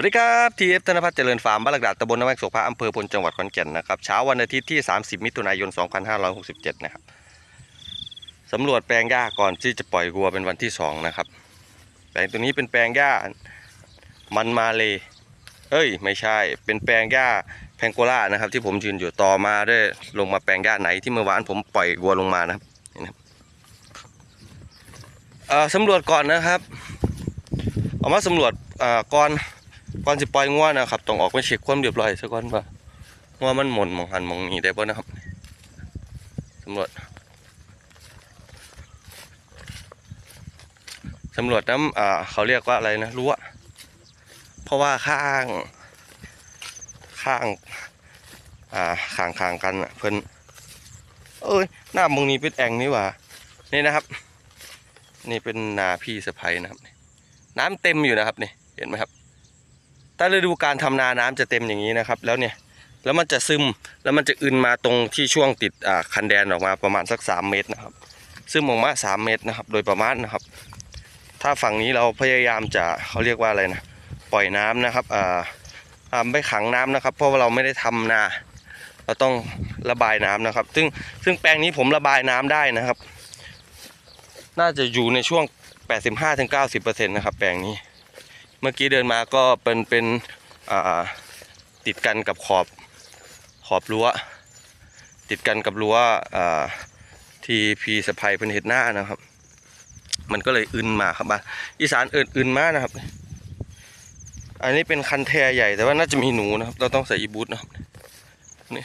วัสดีครับทีเอฟธนพัฒน์เจริญฟาร์มบ้านหลักดาตำบลน้ำแวกโสภาอำเภอพลจังหวัดขอนแก่นนะครับเช้าวันอาทิตย์ที่ 30 มิถุนายน 2567 นะครับสำรวจแปลงหญ้าก่อนที่จะปล่อยวัวเป็นวันที่ 2 นะครับ แปลงตัวนี้เป็นแปลงหญ้ามันมาเลยเอ้ย ไม่ใช่ เป็นแปลงหญ้าแพงโกล่านะครับ ที่ผมยืนอยู่ต่อมาด้วยลงมาแปลงหญ้าไหนที่เมื่อวานผมปล่อยวัวลงมานะครับนะครับสำรวจก่อนนะครับ เอามาสำรวจก่อน ก่อนสิปล่อยงัวนะครับต้องออกไปเช็คความเรียบร้อยซะก่อนว่างัวมันหม่นมองหันมองนี้ได้บ่นะครับสำรวจสำรวจน้ำอ่าเขาเรียกว่าอะไรนะรั้วเพราะว่าข้างข้างอ่าข้างข้างกันเพิ่นเอ้ยหน้ามองนี้เป็นแอ่งนี่หว่านี่นะครับ นี่เป็นนาพี่สะพ้ยนะครับ น้ำเต็มอยู่นะครับนี่เห็นไหมครับ ถ้าฤดูการทำนาน้ำจะเต็มอย่างนี้นะครับ แล้วเนี่ยแล้วมันจะซึมแล้วมันจะอึนมาตรงที่ช่วงติดอ่าคันแดนออกมาประมาณสักสามเมตรนะครับ ซึมออกมาสามเมตรนะครับ โดยประมาณนะครับ ถ้าฝั่งนี้เราพยายามจะเขาเรียกว่าอะไรนะปล่อยน้ำนะครับอ่าไม่ขังน้ำนะครับ เพราะว่าเราไม่ได้ทำนาเราต้องระบายน้ำนะครับ ซึ่งซึ่งแปลงนี้ผมระบายน้ำได้นะครับ น่าจะอยู่ในช่วง 85-90%นะครับแปลงนี้ เมื่อกี้เดินมาก็เป็นเป็นติดกันกับขอบขอบรั้ว ติดกันกับรั้วทีพีสะพายเป็นเห็ดหน้านะครับ มันก็เลยอึนมาครับบ้านอีสานเอินอึนมากนะครับ อันนี้เป็นคันแทใหญ่แต่ว่าน่าจะมีหนูนะครับ เราต้องใส่อีบูทนะครับนี่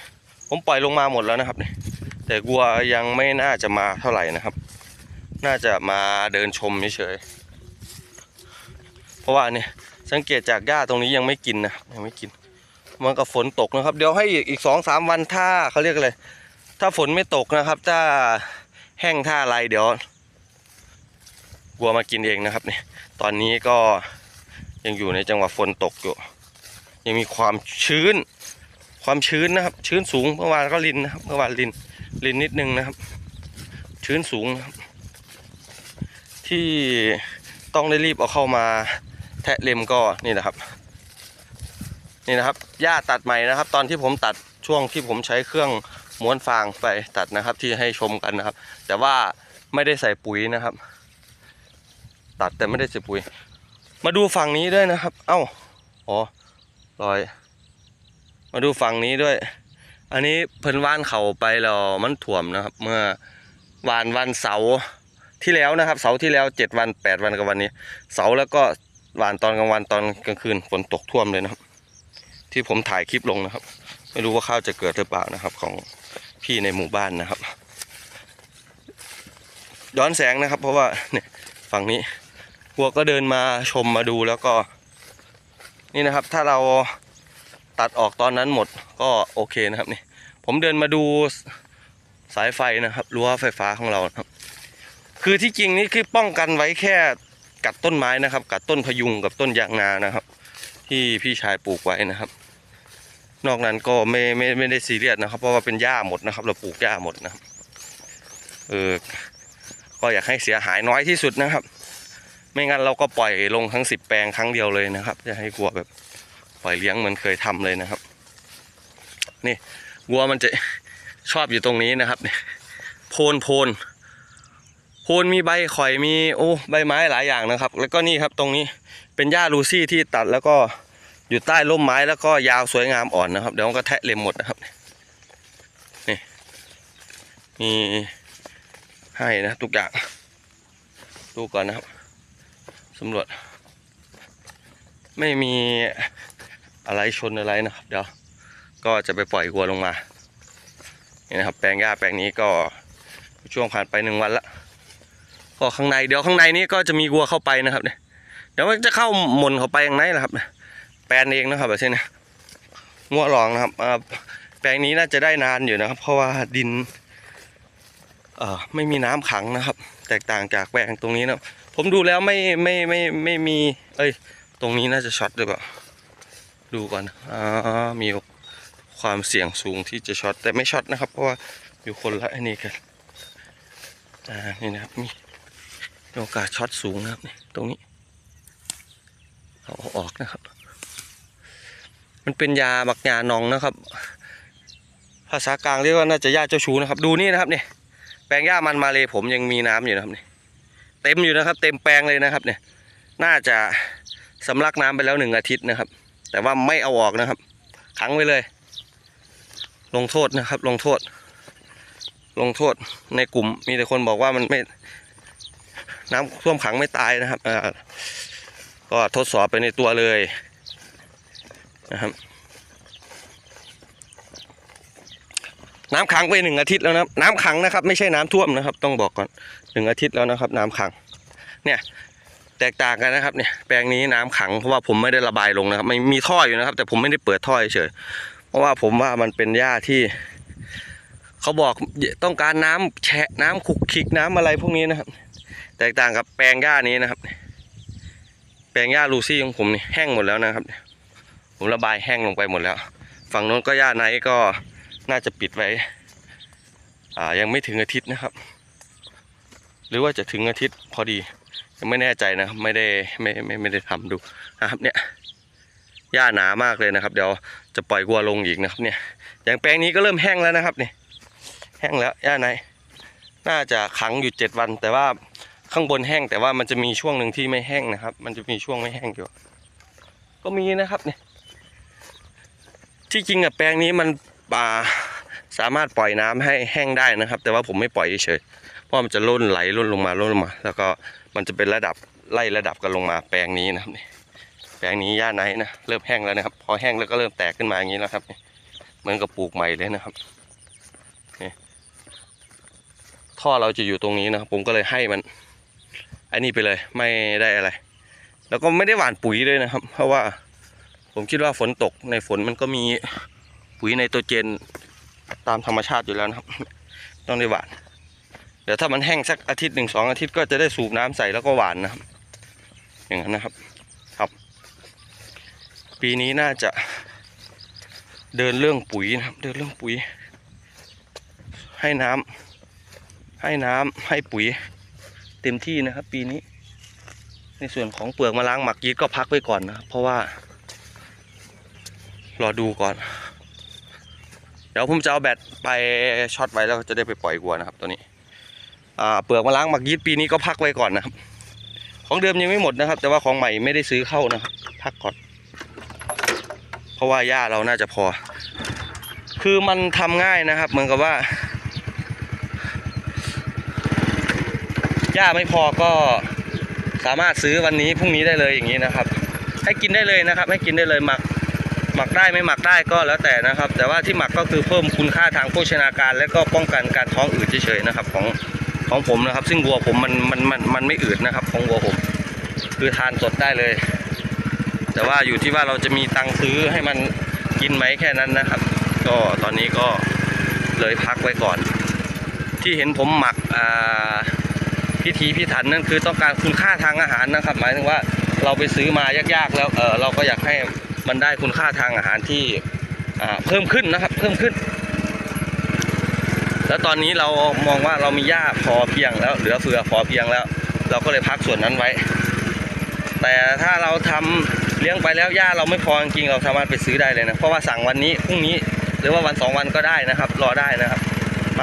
ผมปล่อยลงมาหมดแล้วนะครับนี่แต่วัวยังไม่น่าจะมาเท่าไหร่นะครับ น่าจะมาเดินชมเฉยๆ เพราะว่าเนี่ยสังเกตจากหญ้าตรงนี้ยังไม่กินนะยังไม่กินมันก็ฝนตกนะครับ เดี๋ยวให้อีกอีกสองสามวันถ้าเขาเรียกอะไรถ้าฝนไม่ตกนะครับ ถ้าแห้งท่าอะไรเดี๋ยวกลัวมากินเองนะครับเนี่ยตอนนี้ก็ยังอยู่ในจังหวะฝนตกอยู่ ยังมีความชื้น ความชื้นนะครับ ชื้นสูงเมื่อวานก็ลินนะครับเมื่อวานลินลินนิดนึงนะครับ ชื้นสูงนะครับที่ต้องได้รีบเอาเข้ามา แทะเล็มก็นี่นะครับ นี่นะครับหญ้าตัดใหม่นะครับ ตอนที่ผมตัดช่วงที่ผมใช้เครื่องม้วนฟางไปตัดนะครับ ที่ให้ชมกันนะครับ แต่ว่าไม่ได้ใส่ปุ๋ยนะครับ ตัดแต่ไม่ได้ใส่ปุ๋ย มาดูฝั่งนี้ด้วยนะครับ เอ้าอ๋อรอย มาดูฝั่งนี้ด้วย อันนี้เพิ่นว่านเขาไปแล้วมันถ่วมนะครับ เมื่อวานวันเสาร์ที่แล้วนะครับ เสาร์ที่แล้วเจ็ดวันแปดวันกับวันนี้ เสาร์แล้วก็ หวานตอนกลางวันตอนกลางคืนฝนตกท่วมเลยนะครับ ที่ผมถ่ายคลิปลงนะครับ ไม่รู้ว่าข้าวจะเกิดหรือเปล่านะครับ ของพี่ในหมู่บ้านนะครับ ย้อนแสงนะครับ เพราะว่าเนี่ยฝั่งนี้วัวก็เดินมาชมมาดูแล้วก็ นี่นะครับ ถ้าเราตัดออกตอนนั้นหมดก็โอเคนะครับนี่ ผมเดินมาดูสายไฟนะครับรั้วไฟฟ้าของเราครับ คือที่จริงนี่คือป้องกันไว้แค่ กัดต้นไม้นะครับ กัดต้นพยุงกับต้นยางนานะครับ ที่พี่ชายปลูกไว้นะครับ นอกนั้นก็ไม่ไม่ไม่ได้ซีเรียสนะครับ เพราะว่าเป็นหญ้าหมดนะครับ เราปลูกหญ้าหมดนะครับเออก็อยากให้เสียหายน้อยที่สุดนะครับ ไม่งั้นเราก็ปล่อยลงทั้งสิบแปลงครั้งเดียวเลยนะครับจะให้กลัวแบบปล่อยเลี้ยงเหมือนเคยทำเลยนะครับ นี่วัวมันจะชอบอยู่ตรงนี้นะครับเนี่ยโพนโพน โคนมีใบข่อยมีโอ้ใบไม้หลายอย่างนะครับ แล้วก็นี่ครับตรงนี้เป็นหญ้าลูซี่ที่ตัดแล้วก็อยู่ใต้ร่มไม้แล้วก็ยาวสวยงามอ่อนนะครับ เดี๋ยวมันก็แทะเล็มหมดนะครับนี่มีให้นะทุกอย่างดูก่อนนะครับสำรวจ ไม่มีอะไรชนอะไรนะครับ เดี๋ยวก็จะไปปล่อยวัวลงมานี่นะครับ แปลงหญ้าแปลงนี้ก็ช่วงผ่านไปหนึ่งวันละ ก็ข้างในเดี๋ยวข้างในนี้ก็จะมีวัวเข้าไปนะครับเนี่ยเดี๋ยวมันจะเข้าหมนเข้าไปอย่างไรนะครับเนี่ยแปลนเองนะครับแบบนี้งัวหลองนะครับแปลงนี้น่าจะได้นานอยู่นะครับ เพราะว่าดินเอ่อไม่มีน้ำขังนะครับ แตกต่างจากแปลงตรงนี้นะผมดูแล้วไม่ไม่ไม่ไม่มี เอ้ย ตรงนี้น่าจะช็อตหรือเปล่าดูก่อนอ่ามีความเสี่ยงสูงที่จะช็อตแต่ไม่ช็อตนะครับ เพราะว่าอยู่คนละอันนี้กันอ่านี่นะครับมี โอกาสช็อตสูงนะครับนี่ตรงนี้ เอาออกนะครับ มันเป็นยาบักยานองนะครับ ภาษากลางเรียกว่าน่าจะยาเจ้าชูนะครับ ดูนี่นะครับเนี่ยแปลงหญ้ามันมาเลยผมยังมีน้ำอยู่นะครับเนี่ยเต็มอยู่นะครับ เต็มแปลงเลยนะครับ เนี่ย น่าจะสำลักน้ำไปแล้วหนึ่งอาทิตย์นะครับ แต่ว่าไม่เอาออกนะครับ ขังไว้เลย ลงโทษนะครับ ลงโทษ ลงโทษในกลุ่มมีแต่คนบอกว่ามันไม่ น้ำท่วมขังไม่ตายนะครับก็ทดสอบไปในตัวเลยนะครับ น้ำขังไปหนึ่งอาทิตย์แล้วนะน้ำขังนะครับ ไม่ใช่น้ำท่วมนะครับ ต้องบอกก่อนหนึ่งอาทิตย์แล้วนะครับ น้ำขัง เนี่ยแตกต่างกันนะครับเนี่ยแปลงนี้น้ำขังเพราะว่าผมไม่ได้ระบายลงนะครับไม่มีท่ออยู่นะครับ แต่ผมไม่ได้เปิดท่อเฉยเพราะว่าผมว่ามันเป็นหญ้าที่เขาบอกต้องการน้ำแฉะน้ำขุกขิกน้ำอะไรพวกนี้นะครับ แตกต่างกับแปลงหญ้านี้นะครับ แปลงหญ้าลูซี่ของผมนี่แห้งหมดแล้วนะครับ ผมระบายแห้งลงไปหมดแล้ว ฝั่งโน้นก็หญ้าไนก็น่าจะปิดไว้อ่ายังไม่ถึงอาทิตย์นะครับ หรือว่าจะถึงอาทิตย์พอดียังไม่แน่ใจนะครับไม่ได้ไม่ไม่ไม่ได้ทำดูนะครับเนี่ยหญ้าหนามากเลยนะครับ เดี๋ยวจะปล่อยวัวลงอีกนะครับ เนี่ย อย่างแปลงนี้ก็เริ่มแห้งแล้วนะครับเนี่ยแห้งแล้วหญ้าไนน่าจะขังอยู่เจ็ดวัน แต่ว่า ข้างบนแห้งแต่ว่ามันจะมีช่วงหนึ่งที่ไม่แห้งนะครับ มันจะมีช่วงไม่แห้งอยู่ ก็มีนะครับเนี่ย ที่จริงอะแปลงนี้มันป่าสามารถปล่อยน้ำให้แห้งได้นะครับ แต่ว่าผมไม่ปล่อยเฉยเพราะมันจะล่นไหลล่นลงมาล่นลงมา แล้วก็มันจะเป็นระดับไล่ระดับกันลงมาแปลงนี้นะครับนี่แปลงนี้หญ้าไนนะเริ่มแห้งแล้วนะครับ พอแห้งแล้วก็เริ่มแตกขึ้นมาอย่างนี้แล้วครับเหมือนกับปลูกใหม่เลยนะครับท่อเราจะอยู่ตรงนี้นะครับผมก็เลยให้มัน อ้นี่ไปเลยไม่ได้อะไร แล้วก็ไม่ได้หว่านปุ๋ยเลยนะครับ เพราะว่าผมคิดว่าฝนตกในฝนมันก็มีปุ๋ยไนโตรเจนตามธรรมชาติอยู่แล้วนะครับ ต้องได้หวาน เดี๋ยวถ้ามันแห้งสักอาทิตย์หนึ่งสองอาทิตย์ก็จะได้สูบน้ำใส่แล้วก็หวานนะครับ อย่างนั้นนะครับ ครับ ปีนี้น่าจะเดินเรื่องปุ๋ยนะครับ เดินเรื่องปุ๋ย ให้น้ำให้น้ำให้ปุ๋ย เต็มที่นะครับ ปีนี้ ในส่วนของเปลือกมะล้างหมักยีสต์ก็พักไว้ก่อนนะเพราะว่า รอดูก่อน เดี๋ยวผมจะเอาแบตไปช็อตไว้แล้วจะได้ไปปล่อยวัวนะครับ ตัวนี้เปลือกมะล้างหมักยีสต์ปีนี้ก็พักไว้ก่อนนะครับ ของเดิมยังไม่หมดนะครับ แต่ว่าของใหม่ไม่ได้ซื้อเข้านะครับพักก่อน เพราะว่าหญ้าเราน่าจะพอ คือมันทำง่ายนะครับ เหมือนกับว่า หญ้าไม่พอก็สามารถซื้อวันนี้พรุ่งนี้ได้เลยอย่างนี้นะครับ ให้กินได้เลยนะครับ ให้กินได้เลยหมักหมักได้ไม่หมักได้ก็แล้วแต่นะครับ แต่ว่าที่หมักก็คือเพิ่มคุณค่าทางโภชนาการ และก็ป้องกันการท้องอืดเฉยๆนะครับ ของของผมนะครับ ซึ่งวัวผมมันมันมันมันไม่อืดนะครับ ของวัวผม คือทานสดได้เลย แต่ว่าอยู่ที่ว่าเราจะมีตังค์ซื้อให้มันกินไหมแค่นั้นนะครับ ก็ตอนนี้ก็เลยพักไว้ก่อน ที่เห็นผมหมักอ่า พิธีพิถันนั่นคือต้องการคุณค่าทางอาหารนะครับ หมายถึงว่าเราไปซื้อมายากๆ แล้วเออเราก็อยากให้มันได้คุณค่าทางอาหารที่เพิ่มขึ้นนะครับ เพิ่มขึ้น แล้วตอนนี้เรามองว่าเรามีหญ้าพอเพียงแล้วเหลือเฟือพอเพียงแล้ว เราก็เลยพักส่วนนั้นไว้ แต่ถ้าเราทำเลี้ยงไปแล้วหญ้าเราไม่พอจริงเราสามารถไปซื้อได้เลยนะเพราะว่าสั่งวันนี้พรุ่งนี้หรือว่าวันสองวันก็ได้นะครับ รอได้นะครับ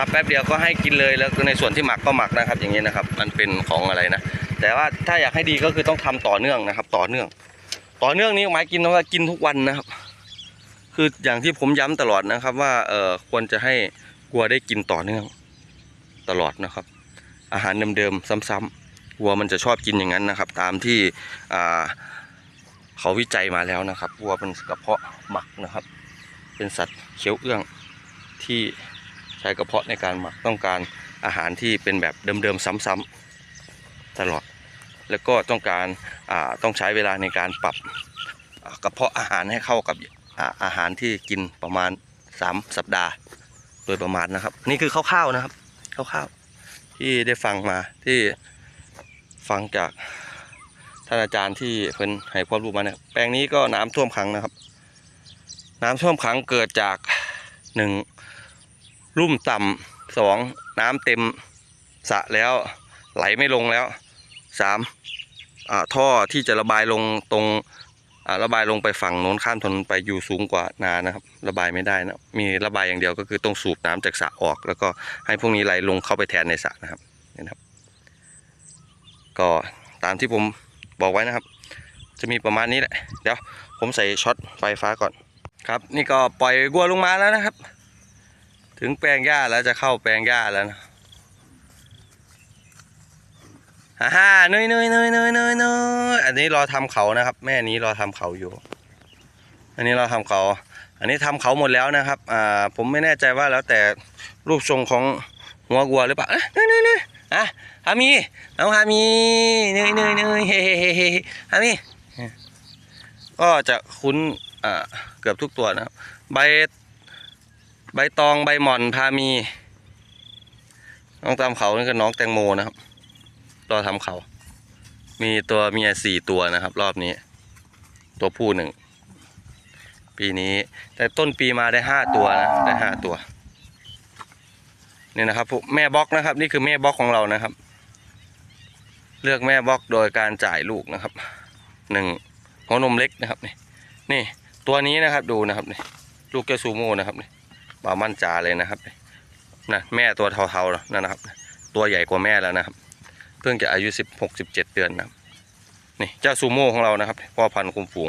มาแป๊บเดียวก็ให้กินเลยแล้วในส่วนที่หมักก็หมักนะครับ อย่างนี้นะครับ มันเป็นของอะไรนะ แต่ว่าถ้าอยากให้ดีก็คือต้องทำต่อเนื่องนะครับ ต่อเนื่อง ต่อเนื่องนี้หมายกินว่ากินทุกวันนะครับ คืออย่างที่ผมย้ำตลอดนะครับ ว่าเออควรจะให้วัวได้กินต่อเนื่อง ตลอดนะครับ อาหารเดิมๆซ้ำๆวัวมันจะชอบกินอย่างนั้นนะครับ ตามที่อ่าเขาวิจัยมาแล้วนะครับวัวเป็นกระเพาะหมักนะครับ เป็นสัตว์เคี้ยวเอื้องที่ ใช้กระเพาะในการหมักต้องการอาหารที่เป็นแบบเดิมๆซ้ำๆตลอด แล้วก็ต้องการาต้องใช้เวลาในการปรับกระเพาะอาหารให้เข้ากับอาอาหารที่กินประมาณ 3 สัปดาห์โดยประมาณนะครับ นี่คือคร่าวๆนะครับคร่าวๆที่ได้ฟังมาที่ฟังจากท่านอาจารย์ที่เพิ่นให้ความรู้มาเนี่ยแปลงนี้ก็น้ำท่วมขังนะครับ น้ำท่วมขังเกิดจากหนึ่ง รุ่มต่ำสองน้ำเต็มสระแล้ว ไหลไม่ลงแล้วสามอ่าท่อที่จะระบายลงตรงระบายลงไปฝั่งโน้นข้ามถนนไปอยู่สูงกว่านานะครับ ระบายไม่ได้นะมีระบายอย่างเดียวก็คือต้องสูบน้ำจากสระออก แล้วก็ให้พวกนี้ไหลลงเข้าไปแทนในสระนะครับนี่นะครับ ก็ตามที่ผมบอกไว้นะครับ จะมีประมาณนี้แหละ เดี๋ยวผมใส่ช็อตไฟฟ้าก่อนครับ นี่ก็ปล่อยวัวลงมาแล้วนะครับ ถึงแปลงหญ้าแล้วจะเข้าแปลงหญ้าแล้วนะฮ่าฮ่าเนยเนยเนยเนยเนยเนยอันนี้รอทำเขานะครับ แม่นี้รอทำเขาอยู่ อันนี้เราทำเขา อันนี้ทำเขาหมดแล้วนะครับ อ่า ผมไม่แน่ใจว่าแล้วแต่รูปทรงของหัววัวหรือเปล่าเอ้ยเนยเนยเนยอะฮามีน้องฮามีเนยเนยเนยเฮ้เฮ้เฮ้เฮ้ฮามีก็จะคุ้นอ่าเกือบทุกตัวนะครับใบ ใบตองใบหม่อนพามีน้องตามเขานี่คือน้องแตงโมนะครับรอทำเขา มีตัวเมียสี่ตัวนะครับ รอบนี้ ตัวผู้หนึ่ง ปีนี้ แต่ต้นปีมาได้ห้าตัวนะ ได้ห้าตัวนี่นะครับแม่บล็อกนะครับ นี่คือแม่บล็อกของเรานะครับ เลือกแม่บล็อกโดยการจ่ายลูกนะครับ หนึ่งหัวนมเล็กนะครับนี่ นี่ ตัวนี้นะครับดูนะครับนี่ ลูกแกวซูโม่นะครับนี่ ป่ามั่นจาเลยนะครับนะแม่ตัวเทาๆนั่นนะครับ ตัวใหญ่กว่าแม่แล้วนะครับ เพิ่งจะอายุสิบหกสิบเจ็ดเดือนนะนี่เจ้าซูโม่ของเรานะครับพ่อพันธุ์คุมฝูง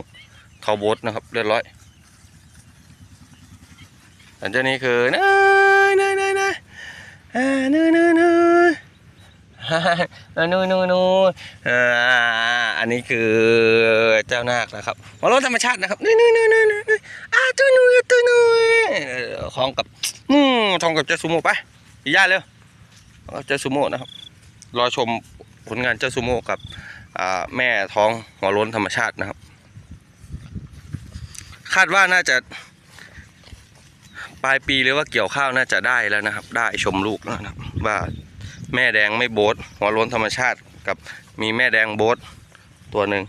เทาโบดนะครับเรียบร้อยอันเจ้านี้คือเนยเนยเนยเนยอ่าเนยเนยเนย ฮ่าฮ่นนยเนยเนยอ่าอันนี้คือเจ้านาคนะครับหัวเราะธรรมชาตินะครับนยเนยเนยเนยเนยอ่าตัวนุ่ยตัวนุ่ยเออคล้องกับอืมทองกับเจ้าซูโม่ไปย่าเร็วเอาเจ้าซูโม่นะครับ รอชมผลงานเจ้าซูโม่กับแม่ท้องหัวล้นธรรมชาตินะครับ คาดว่าน่าจะปลายปีหรือว่าเกี่ยวข้าวน่าจะได้แล้วนะครับ ได้ชมลูกแล้วนะครับว่า แม่แดงไม่โบสหัวล้นธรรมชาติกับมีแม่แดงโบสตัวหนึ่ง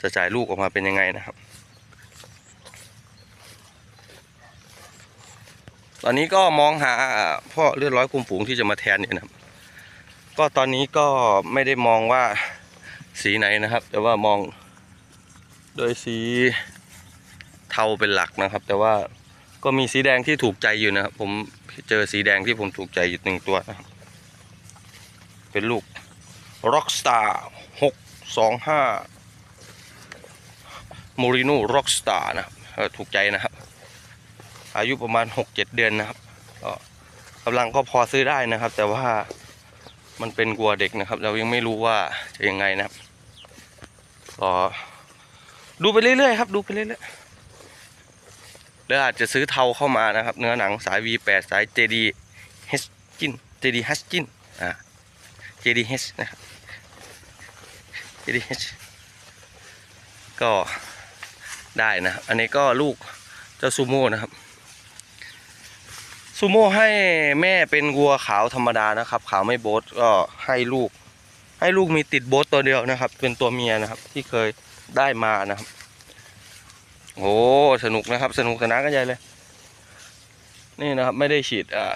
จะจ่ายลูกออกมาเป็นยังไงนะครับ ตอนนี้ก็มองหาพ่อเลือดร้อยคุมฝูงที่จะมาแทนอยู่ยนะครับ ก็ตอนนี้ก็ไม่ได้มองว่าสีไหนนะครับ แต่ว่ามองโดยสีเทาเป็นหลักนะครับ แต่ว่าก็มีสีแดงที่ถูกใจอยู่นะครับ ผมเจอสีแดงที่ผมถูกใจอยู่หนึ่งตัวนะครับ เป็นลูก Rockstar หกสองห้า m o r i n o Rockstar นะครับถูกใจนะครับ อายุประมาณหกเจ็ดเดือนนะครับก็กำลังก็พอซื้อได้นะครับ แต่ว่ามันเป็นกัวเด็กนะครับ เรายังไม่รู้ว่าจะยังไงนะครับก็ดูไปเรื่อยๆครับ ดูไปเรื่อยๆแล้วอาจจะซื้อเทาเข้ามานะครับ เนื้อหนังสาย V8 สาย JD H จิน JD H จินอ่า JD H นะครับ JD H ก็ได้นะ อันนี้ก็ลูกเจ้าซูโม่นะครับ ซูโม่ให้แม่เป็นวัวขาวธรรมดานะครับ ขาวไม่โบทก็ให้ลูก ให้ลูกมีติดโบทตัวเดียวนะครับ เป็นตัวเมียนะครับ ที่เคยได้มานะครับ โอ้สนุกนะครับ สนุกสนานกันใหญ่เลย นี่นะครับ ไม่ได้ฉีดอ่า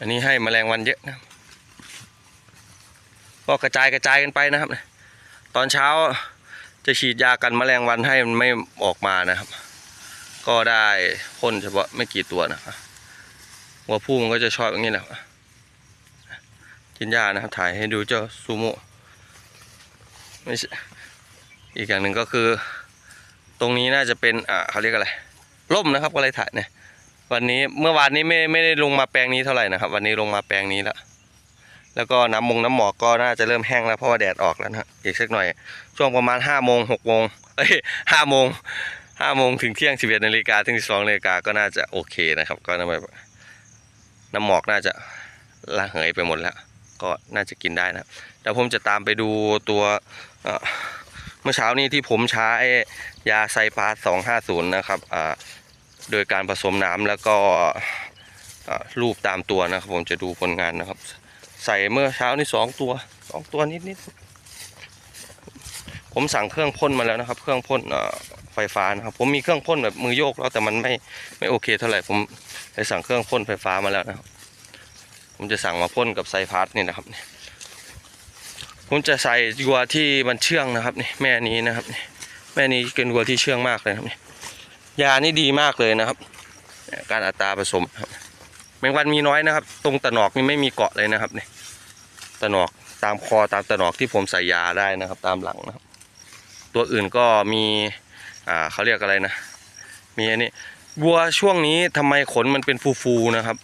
อันนี้ให้แมลงวันเยอะนะก็กระจายกระจายกันไปนะครับ ตอนเช้าจะฉีดยากันแมลงวันให้มันไม่ออกมานะครับ ก็ได้พ่นเฉพาะไม่กี่ตัวนะครับหัวผู้มันก็จะชอบอย่างนี้แหละกินหญ้านะครับถ่ายให้ดูเจ้าซูโม่ไม่ใช่อีกอย่างหนึ่งก็คือ ตรงนี้น่าจะเป็นอ่าเขาเรียกอะไรร่มนะครับก็เลยถ่ายเนี่ย วันนี้เมื่อวานนี้ไม่ไม่ได้ลงมาแปลงนี้เท่าไหร่นะครับ วันนี้ลงมาแปลงนี้แล้วแล้วก็น้ำมงน้ำหมอกก็น่าจะเริ่มแห้งแล้วเพราะว่าแดดออกแล้วนะฮะอีกสักหน่อย ช่วงประมาณห้าโมงหกโมงเอ้ยห้าโมงห้าโมงถึงเที่ยงสิบเอ็ดนาฬิกาถึงสิบสองนาฬิกาก็น่าจะโอเคนะครับ ก็น่าแบบน้ำหมอกน่าจะละเหยไปหมดแล้ว ก็น่าจะกินได้นะเดี๋ยวผมจะตามไปดูตัวเมื่อเช้านี้ที่ผมใช้ยาไซปาสองห้าศูนย์นะครับอ่า โดยการผสมน้ำแล้วก็รูปตามตัวนะครับ ผมจะดูผลงานนะครับ ใส่เมื่อเช้านี่สองตัวสองตัวนิดนิดๆผมสั่งเครื่องพ่นมาแล้วนะครับ เครื่องพ่นไฟฟ้านะครับ ผมมีเครื่องพ่นแบบมือโยกแล้วแต่มันไม่ไม่โอเคเท่าไหร่ผมเลยสั่งเครื่องพ่นไฟฟ้ามาแล้วนะครับ ผมจะสั่งมาพ่นกับไซพาร์ทนี่นะครับผมจะใส่วัวที่มันเชื่องนะครับนี่แม่นี้นะครับนี่แม่นี้เป็นวัวที่เชื่องมากเลยครับนี่ ยานี่ดีมากเลยนะครับ การอัตราผสมครับแมงวันมีน้อยนะครับ ตรงตะหนอกนี่ไม่มีเกาะเลยนะครับเนี่ยตะหนอกตามคอตามตะหนอกที่ผมใส่ยาได้นะครับ ตามหลังนะครับ ตัวอื่นก็มีอ่าเขาเรียกอะไรนะ มีอันนี้วัวช่วงนี้ทำไมขนมันเป็นฟูๆนะครับ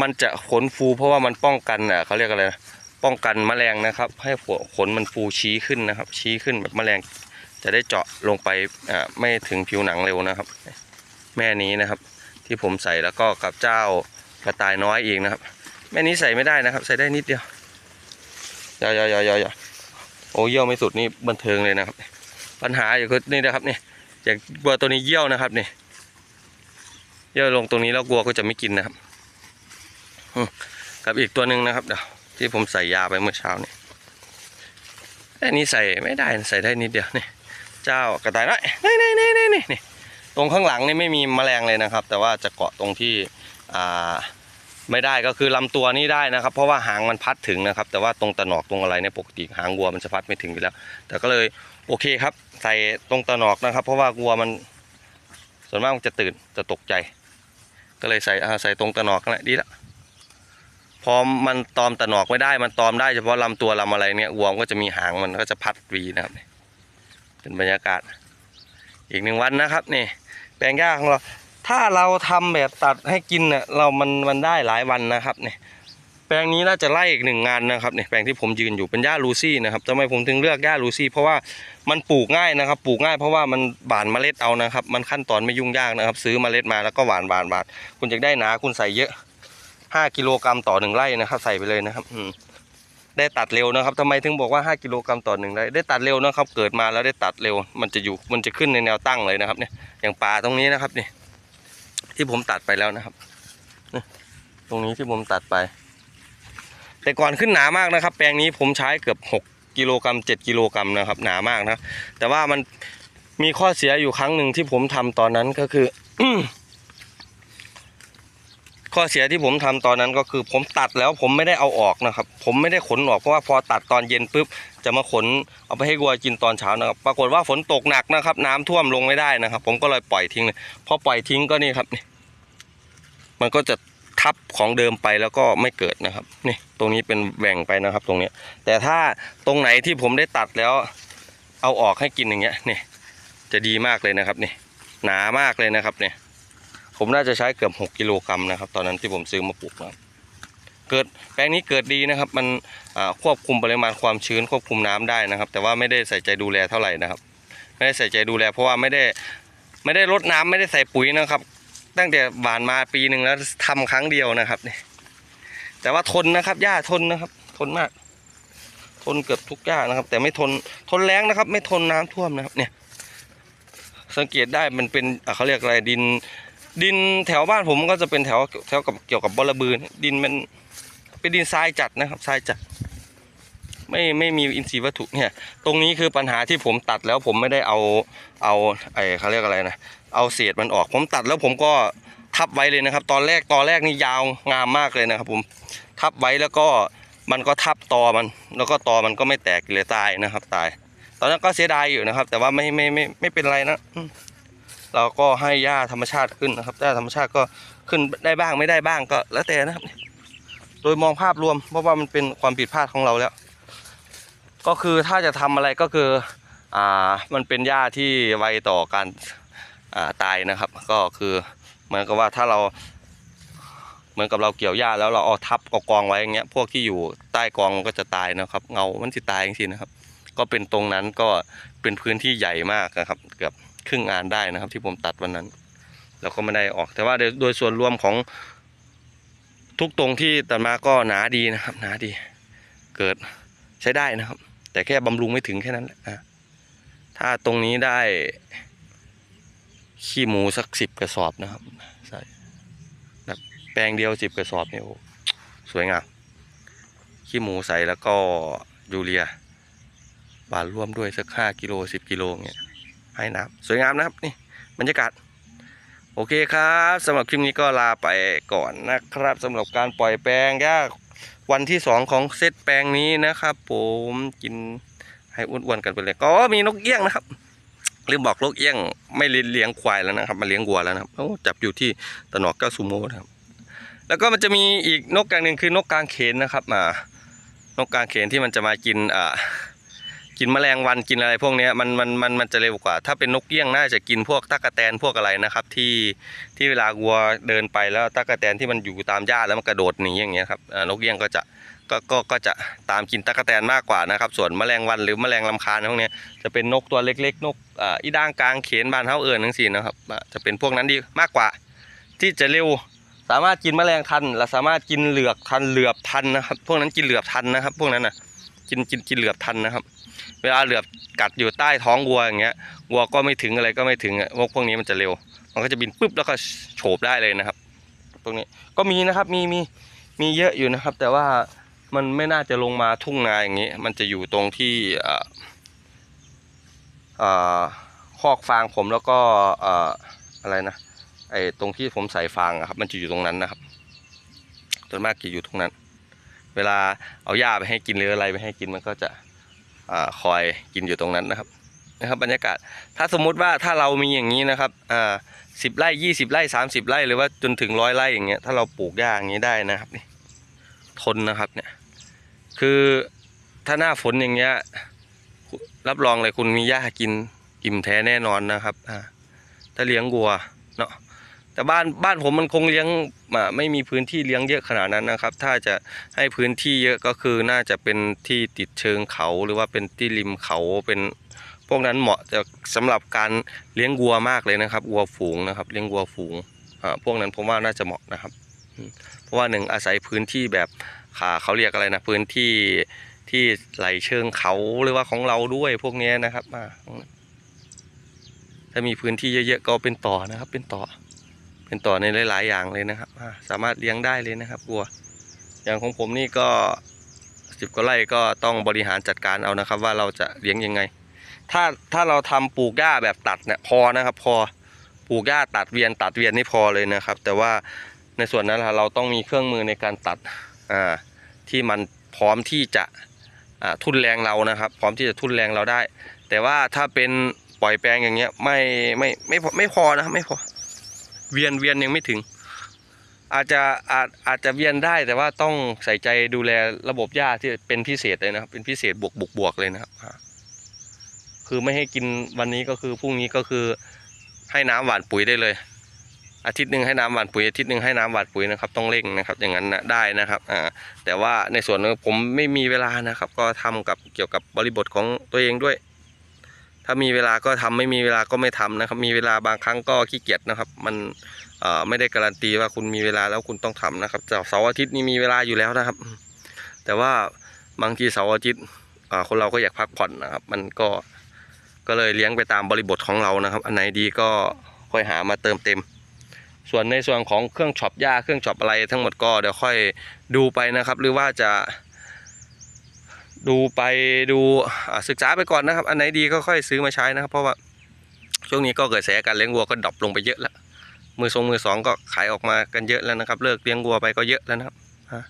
มันจะขนฟูเพราะว่ามันป้องกันอะเขาเรียกอะไรนะป้องกันแมลงนะครับ ให้ขนมันฟูชี้ขึ้นนะครับ ชี้ขึ้นแบบแมลง จะได้เจาะลงไปไม่ถึงผิวหนังเร็วนะครับ แม่นี้นะครับ ที่ผมใส่แล้วก็กับเจ้ากระต่ายน้อยอีกนะครับ แม่นี้ใส่ไม่ได้นะครับ ใส่ได้นิดเดียวยาวยาวยาวยาวโอ้เยี่ยวไม่สุดนี่บันเทิงเลยนะครับ ปัญหาอยู่คือนี่นะครับนี่อย่างวัวตัวนี้เยี่ยวนะครับนี่เยี่ยวลงตรงนี้แล้ววัวก็จะไม่กินนะครับกับอีกตัวหนึ่งนะครับเดี๋ยวที่ผมใส่ยาไปเมื่อเช้านี่อันนี้ใส่ไม่ได้ใส่ได้นิดเดียวนี่ เจ้ากระต่ายน้อยนี่นี่นี่นี่นี่ตรงข้างหลังนี่ไม่มีแมลงเลยนะครับ แต่ว่าจะเกาะตรงที่อ่าไม่ได้ก็คือลำตัวนี่ได้นะครับ เพราะว่าหางมันพัดถึงนะครับ แต่ว่าตรงตะหนอกตรงอะไรเนี่ยปกติหางวัวมันจะพัดไม่ถึงอยู่แล้ว แต่ก็เลยโอเคครับ ใส่ตรงตะหนอกนะครับ เพราะว่าวัวมันส่วนมากมันจะตื่นจะตกใจ ก็เลยใส่ใส่ตรงตะหนอกนั่นแหละดีละพอมันตอมตะหนอกไม่ได้มันตอมได้เฉพาะลำตัวลำอะไรเนี่ยวัวก็จะมีหางมันก็จะพัดวีนะครับ เป็นบรรยากาศ อีกหนึ่งวันนะครับนี่แปลงหญ้าของเรา ถ้าเราทำแบบตัดให้กินเนี่ยเรามันมันได้หลายวันนะครับนี่แปลงนี้น่าจะไล่อีกหนึ่งงานนะครับนี่แปลงที่ผมยืนอยู่เป็นหญ้าลูซี่นะครับทำไมผมถึงเลือกหญ้าลูซี่ เพราะว่ามันปลูกง่ายนะครับ ปลูกง่ายเพราะว่ามันบานเมล็ดเอานะครับ มันขั้นตอนไม่ยุ่งยากนะครับ ซื้อเมล็ดมาแล้วก็หวานหวานหวานคุณจะได้หนาคุณใส่เยอะห้ากิโลกรัมต่อหนึ่งไร่นะครับ ใส่ไปเลยนะครับอืม ได้ตัดเร็วนะครับทำไมถึงบอกว่าห้ากิโลกรัมต่อหนึ่งไร่ได้ตัดเร็วนะครับ เกิดมาแล้วได้ตัดเร็ว มันจะอยู่มันจะขึ้นในแนวตั้งเลยนะครับ เนี่ยอย่างป่าตรงนี้นะครับนี่ที่ผมตัดไปแล้วนะครับตรงนี้ที่ผมตัดไป แต่ก่อนขึ้นหนามากนะครับ แปลงนี้ผมใช้เกือบหกกิโลกรัมเจ็ดกิโลกรัมนะครับ หนามากนะแต่ว่ามันมีข้อเสียอยู่ครั้งหนึ่งที่ผมทำตอนนั้นก็คือ ข้อเสียที่ผมทำตอนนั้นก็คือผมตัดแล้วผมไม่ได้เอาออกนะครับ ผมไม่ได้ขนออกเพราะว่าพอตัดตอนเย็นปุ๊บจะมาขนเอาไปให้วัวกินตอนเช้านะครับ ปรากฏว่าฝนตกหนักนะครับ น้ำท่วมลงไม่ได้นะครับ ผมก็เลยปล่อยทิ้งเลยพอปล่อยทิ้งก็นี่ครับนี่มันก็จะทับของเดิมไปแล้วก็ไม่เกิดนะครับ นี่ตรงนี้เป็นแหว่งไปนะครับ ตรงนี้แต่ถ้าตรงไหนที่ผมได้ตัดแล้ว เอาออกให้กินอย่างเงี้ยนี่จะดีมากเลยนะครับนี่หนามากเลยนะครับเนี่ย ผมน่าจะใช้เกือบ6กิโลกรัมนะครับ ตอนนั้นที่ผมซื้อมาปลูกนะเกิดแปลงนี้เกิดดีนะครับ มันควบคุมปริมาณความชื้นควบคุมน้ำได้นะครับ แต่ว่าไม่ได้ใส่ใจดูแลเท่าไหร่นะครับ ไม่ได้ใส่ใจดูแล เพราะว่าไม่ได้ไม่ได้รดน้ำไม่ได้ใส่ปุ๋ยนะครับ ตั้งแต่หวานมาปีหนึ่งแล้วทำครั้งเดียวนะครับนี่แต่ว่าทนนะครับหญ้าทนนะครับ ทนมาก ทนเกือบทุกหญ้านะครับ แต่ไม่ทนทนแรงนะครับ ไม่ทนน้ำท่วมนะครับ เนี่ย สังเกตได้มันเป็นเขาเรียกอะไรดิน ดินแถวบ้านผมก็จะเป็นแถวแถวกับเกี่ยวกับบอระบือดินมันเป็นดินทรายจัดนะครับทรายจัด ไม่ไม่มีอินทรีย์วัตถุเนี่ย ตรงนี้คือปัญหาที่ผมตัดแล้วผมไม่ได้เอาเอาไอ้เขาเรียกอะไรนะเอาเศษมันออก ผมตัดแล้วผมก็ทับไว้เลยนะครับ ตอนแรกตอนแรกนี่ยาวงามมากเลยนะครับ ผมทับไว้แล้วก็มันก็ทับตอมัน แล้วก็ตอมันก็ไม่แตกเลยตายนะครับ ตาย ตอนนั้นก็เสียดายอยู่นะครับ แต่ว่าไม่ไม่ไม่ไม่เป็นไรนะอื เราก็ให้หญ้าธรรมชาติขึ้นนะครับหญ้าธรรมชาติก็ขึ้นได้บ้างไม่ได้บ้างก็แล้วแต่นะครับ โดยมองภาพรวมเพราะว่ามันเป็นความผิดพลาดของเราแล้ว ก็คือถ้าจะทำอะไรก็คืออ่ามันเป็นหญ้าที่ไวต่อการอ่าตายนะครับ ก็คือเหมือนกับว่าถ้าเราเหมือนกับเราเกี่ยวหญ้าแล้วเราเอาทับเอากองไว้อย่างเงี้ยพวกที่อยู่ใต้กองมันก็จะตายนะครับ เงามันจะตายจริงๆนะครับ ก็เป็นตรงนั้นก็เป็นพื้นที่ใหญ่มากนะครับ เกือบ ครึ่งงานได้นะครับ ที่ผมตัดวันนั้น แล้วก็ไม่ได้ออก แต่ว่าโดยส่วนรวมของทุกตรงที่ตัดมาก็หนาดีนะครับ หนาดี เกิดใช้ได้นะครับ แต่แค่บำรุงไม่ถึงแค่นั้นแหละถ้าตรงนี้ได้ขี้หมูสักสิบกระสอบนะครับใส่แบบแปลงเดียวสิบกระสอบเนี่ยโอ้สวยงามขี้หมูใส่แล้วก็ยูเรียบานร่วมด้วยสักห้ากิโลสิบกิโลเงี้ย ให้น้ำสวยงามนะครับนี่บรรยากาศ โอเคครับสำหรับคลิปนี้ก็ลาไปก่อนนะครับสำหรับการปล่อยแปลงหญ้าวันที่สองของเซตแปลงนี้นะครับผมกินให้อ้วนๆกันไปเลย ก็มีนกเอี้ยงนะครับลืมบอกนกเอี้ยงไม่เลี้ยงควายแล้วนะครับ มาเลี้ยงวัวแล้วนะครับจับอยู่ที่ตะนอกก้าซูโม่นะครับ แล้วก็มันจะมีอีกนกอย่างหนึ่งคือนกกลางเขนนะครับอ่านกกลางเขนที่มันจะมากินอ่า กินแมลงวันกินอะไรพวกนี้มันมันมันมันจะเร็วกว่า ถ้าเป็นนกเอี้ยงน่าจะกินพวกตั๊กแตนพวกอะไรนะครับ ที่ที่เวลาวัวเดินไปแล้วตั๊กแตนที่มันอยู่ตามหญ้าแล้วมันกระโดดหนีอย่างเงี้ยครับนกเอี้ยงก็จะก็ก็ก็จะตามกินตั๊กแตนมากกว่านะครับ ส่วนแมลงวันหรือแมลงลำคาญพวกนี้จะเป็นนกตัวเล็ก ๆ นกอ่าอีด่างกลางเขนบานเท้าเอิญทั้งสี่นะครับจะเป็นพวกนั้นดีมากกว่า ที่จะเร็วสามารถกินแมลงทันและสามารถกินเหลือกทันเหลือบทันนะครับ พวกนั้นกินเหลือบทันนะครับ พวกนั้นนะกินกินกินเหลือบทันนะครับ เวลาเหลือบกัดอยู่ใต้ท้องวัวอย่างเงี้ยวัวก็ไม่ถึงอะไรก็ไม่ถึงอะพวกพวกนี้มันจะเร็ว มันก็จะบินปุ๊บแล้วก็โฉบได้เลยนะครับพวกนี้ก็มีนะครับมีมีมีเยอะอยู่นะครับ แต่ว่ามันไม่น่าจะลงมาทุ่งนาอย่างนี้ มันจะอยู่ตรงที่อ่อเอ่อคอกฟางผมแล้วก็ออะไรนะไอ้ตรงที่ผมใส่ฟางครับ มันจะอยู่ตรงนั้นนะครับส่วนมากจะอยู่ตรงนั้น เวลาเอาหญ้าไปให้กินหรืออะไรไปให้กินมันก็จะ อคอยกินอยู่ตรงนั้นนะครับนะครับบรรยากาศถ้าสมมุติว่าถ้าเรามีอย่างนี้นะครับอ่าสิบไร่ยี่สิบไร่สามสิบไร่หรือว่าจนถึงร้อยไร่อย่างเงี้ยถ้าเราปลูกหญ้าอย่างนี้ได้นะครับนี่ทนนะครับเนี่ยคือถ้าหน้าฝนอย่างเงี้ยรับรองเลยคุณมีหญ้ากินอิ่มแท้แน่นอนนะครับอ่าถ้าเลี้ยงวัว แต่บ้านบ้านผมมันคงเลี้ยงไม่มีพื้นที่เลี้ยงเยอะขนาดนั้นนะครับ ถ้าจะให้พื้นที่เยอะก็คือน่าจะเป็นที่ติดเชิงเขาหรือว่าเป็นที่ริมเขาเป็นพวกนั้นเหมาะจะสำหรับการเลี้ยงวัวมากเลยนะครับวัวฝูงนะครับ เลี้ยงวัวฝูงอ่าพวกนั้นผมว่าน่าจะเหมาะนะครับ เพราะว่าหนึ่งอาศัยพื้นที่แบบขาเขาเรียกอะไรนะพื้นที่ที่ไหลเชิงเขาหรือว่าของเราด้วยพวกนี้นะครับอ่าถ้ามีพื้นที่เยอะๆก็เป็นต่อนะครับ เป็นต่อ เป็นต่อในหลาย ๆ อย่างเลยนะครับ สามารถเลี้ยงได้เลยนะครับวัว อย่างของผมนี่ก็สิบกว่าไร่ก็ต้องบริหารจัดการเอานะครับ ว่าเราจะเลี้ยงยังไง ถ้าถ้าเราทำปลูกหญ้าแบบตัดเนี่ยพอนะครับ พอปลูกหญ้าตัดเวียนตัดเวียนนี่พอเลยนะครับ แต่ว่าในส่วนนั้นเราต้องมีเครื่องมือในการตัดที่มันพร้อมที่จะทุ่นแรงเรานะครับ พร้อมที่จะทุ่นแรงเราได้ แต่ว่าถ้าเป็นปล่อยแปลงอย่างเงี้ยไม่ไม่ไม่ไม่พอนะไม่พอ เวียนเวียนยังไม่ถึง อาจจะอาจอาจจะเวียนได้แต่ว่าต้องใส่ใจดูแลระบบหญ้าที่เป็นพิเศษเลยนะครับ เป็นพิเศษบวกบวกบวกเลยนะครับคือไม่ให้กินวันนี้ก็คือพรุ่งนี้ก็คือให้น้ำหวานปุ๋ยได้เลย อาทิตย์หนึ่งให้น้ำหวานปุ๋ยอาทิตย์หนึ่งให้น้ำหวานปุ๋ยนะครับ ต้องเร่งนะครับ อย่างนั้นนะได้นะครับอ่าแต่ว่าในส่วนของผมไม่มีเวลานะครับ ก็ทำกับเกี่ยวกับบริบทของตัวเองด้วย ถ้ามีเวลาก็ทำไม่มีเวลาก็ไม่ทำนะครับ มีเวลาบางครั้งก็ขี้เกียจนะครับ มันไม่ได้การันตีว่าคุณมีเวลาแล้วคุณต้องทำนะครับเสาร์อาทิตย์นี่มีเวลาอยู่แล้วนะครับ แต่ว่าบางทีเสาร์อาทิตย์คนเราก็อยากพักผ่อนนะครับ มันก็ก็เลยเลี้ยงไปตามบริบทของเรานะครับ อันไหนดีก็ค่อยหามาเติมเต็ม ส่วนในส่วนของเครื่องช็อปหญ้าเครื่องช็อปอะไรทั้งหมดก็เดี๋ยวค่อยดูไปนะครับ หรือว่าจะ ดูไปดูศึกษาไปก่อนนะครับ อันไหนดีก็ค่อยซื้อมาใช้นะครับ เพราะว่าช่วงนี้ก็เกิดแสการเลี้ยงวัวก็ดรอปลงไปเยอะแล้วมือทรงมือสองก็ขายออกมากันเยอะแล้วนะครับ เลิกเลี้ยงวัวไปก็เยอะแล้วนะครับฮะ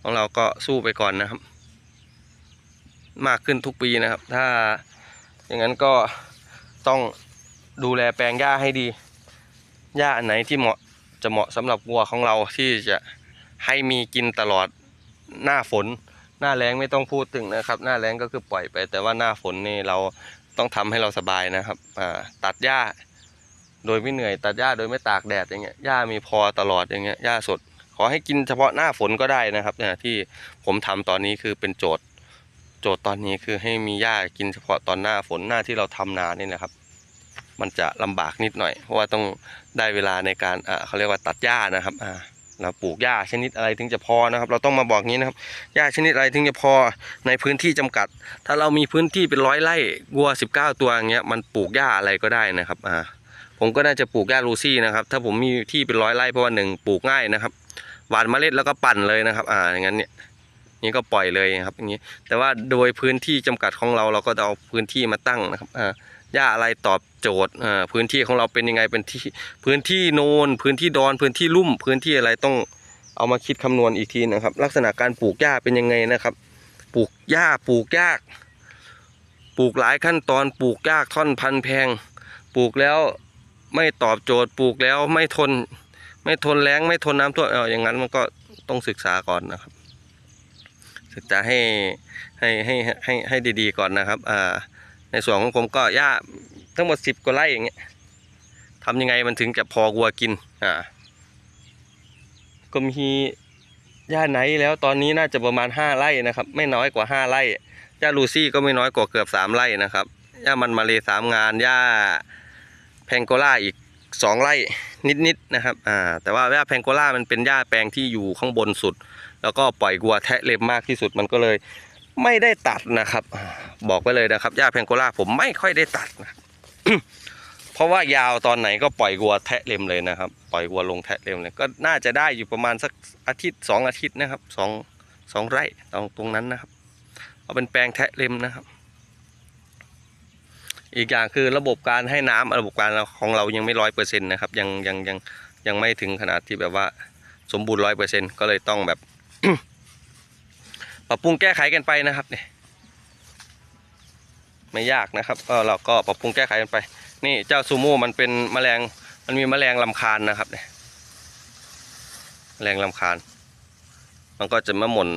ของเราก็สู้ไปก่อนนะครับ มากขึ้นทุกปีนะครับ ถ้าอย่างนั้นก็ต้องดูแลแปลงหญ้าให้ดีหญ้าอันไหนที่เหมาะจะเหมาะสำหรับวัวของเราที่จะให้มีกินตลอดหน้าฝน หน้าแรงไม่ต้องพูดถึงนะครับ หน้าแรงก็คือปล่อยไป แต่ว่าหน้าฝนนี่เราต้องทำให้เราสบายนะครับตัดหญ้า โดยไม่เหนื่อยตัดหญ้าโดยไม่ตากแดดอย่างเงี้ยหญ้ามีพอตลอดอย่างเงี้ยหญ้าสด ขอให้กินเฉพาะหน้าฝนก็ได้นะครับเนี่ยที่ผมทำตอนนี้คือเป็นโจทย์ โจทย์ตอนนี้คือให้มีหญ้ากินเฉพาะตอนหน้าฝนหน้าที่เราทำนานี่นะครับ มันจะลำบากนิดหน่อย เพราะว่าต้องได้เวลาในการเขาเรียกว่าตัดหญ้านะครับอ่า เราปลูกหญ้าชนิดอะไรถึงจะพอนะครับ เราต้องมาบอกงี้นะครับหญ้าชนิดอะไรถึงจะพอในพื้นที่จำกัด ถ้าเรามีพื้นที่เป็นร้อยไร่วัว 19 ตัวอย่างเงี้ยมันปลูกหญ้าอะไรก็ได้นะครับอ่าผมก็น่าจะปลูกหญ้าลูซี่นะครับ ถ้าผมมีที่เป็นร้อยไร่เพราะว่าหนึ่งปลูกง่ายนะครับหว่านเมล็ดแล้วก็ปั่นเลยนะครับ อ่าอย่างนั้นเนี่ยนี่ก็ปล่อยเลยครับอย่างนี้แต่ว่าโดยพื้นที่จำกัดของเราเราก็จะเอาพื้นที่มาตั้งนะครับอ่า หญ้าอะไรตอบโจทย์พื้นที่ของเราเป็นยังไงเป็นที่พื้นที่โนนพื้นที่ดอนพื้นที่ลุ่ม พื้นที่อะไรต้องเอามาคิดคำนวณอีกทีนะครับ ลักษณะการปลูกหญ้าเป็นยังไงนะครับ ปลูกหญ้าปลูกยาก ปลูกหลายขั้นตอนปลูกยากท่อนพันแพง ปลูกแล้วไม่ตอบโจทย์ปลูกแล้วไม่ทน ไม่ทนแรงไม่ทนน้ำท่วมเอออย่างนั้นมันก็ต้องศึกษาก่อนนะครับ ศึกษาให้ให้ให้ให้ให้ดีๆก่อนนะครับอ่า ในส่วนของผมก็หญ้าทั้งหมดสิบกว่าไร่อย่างเงี้ยทำยังไงมันถึงจะพอวัวกินอ่าก็มีหญ้าไหนแล้วตอนนี้น่าจะประมาณห้าไร่นะครับ ไม่น้อยกว่าห้าไร่หญ้าลูซี่ก็ไม่น้อยกว่าเกือบสามไร่นะครับหญ้ามันมาเลสามงานหญ้าแพงโกล่าอีกสองไร่นิดๆนะครับอ่าแต่ว่าหญ้าแพงโกล่ามันเป็นหญ้าแปลงที่อยู่ข้างบนสุด แล้วก็ปล่อยวัวแทะเล็มมากที่สุดมันก็เลย ไม่ได้ตัดนะครับ บอกไว้เลยนะครับหญ้าแพงโกล่าผมไม่ค่อยได้ตัดนะเพราะว่ายาวตอนไหนก็ปล่อยวัวแทะเล็มเลยนะครับ ปล่อยวัวลงแทะเล็มเลย ก็น่าจะได้อยู่ประมาณสักอาทิตย์สองอาทิตย์นะครับสองสองไร่ตรงตรงนั้นนะครับ เอาเป็นแปลงแทะเล็มนะครับ อีกอย่างคือระบบการให้น้ำระบบการของเรายังไม่ร้อยเปอร์เซ็นต์นะครับ ยังยังยังยังไม่ถึงขนาดที่แบบว่า สมบูรณ์ร้อยเปอร์เซ็นต์ก็เลยต้องแบบ ปรับปรุงแก้ไขกันไปนะครับเนี่ยไม่ยากนะครับก็เราก็ปรับปรุงแก้ไขกันไป นี่เจ้าซูโม่มันเป็นแมลงมันมีแมลงลำคาญนะครับเนี่ยแมลงลำคาญ มันก็จะมาหม่น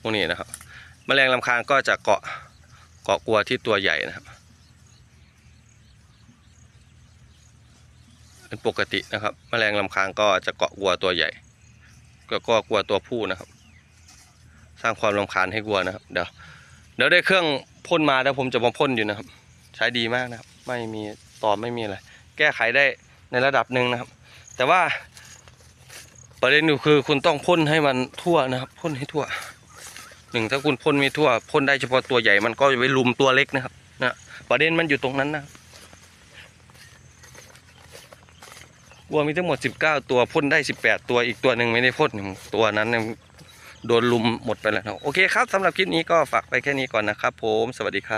พวกนี้นะครับแมลงลำคาญก็จะเกาะเกาะกลัวที่ตัวใหญ่นะครับ เป็นปกตินะครับแมลงลำคาญก็จะเกาะวัวตัวใหญ่ ก็ก็กลัวตัวผู้นะครับ สร้างความรำคาญให้วัวนะครับ เดี๋ยวเดี๋ยวได้เครื่องพ่นมาแล้วผมจะมาพ่นอยู่นะครับ ใช้ดีมากนะครับ ไม่มีตอบไม่มีอะไรแก้ไขได้ในระดับหนึ่งนะครับ แต่ว่าประเด็นอยู่คือคุณต้องพ่นให้มันทั่วนะครับพ่นให้ทั่วหนึ่งถ้าคุณพ่นไม่ทั่วพ่นได้เฉพาะตัวใหญ่มันก็จะไปลุมตัวเล็กนะครับนะประเด็นมันอยู่ตรงนั้นนะครับ วัวมีทั้งหมด 19 ตัวพ่นได้ 18 ตัวอีกตัวหนึ่งไม่ได้พ่นตัวนั้นโดนลุมหมดไปแล้วโอเคครับสำหรับคลิปนี้ก็ฝากไปแค่นี้ก่อนนะครับผมสวัสดีครับ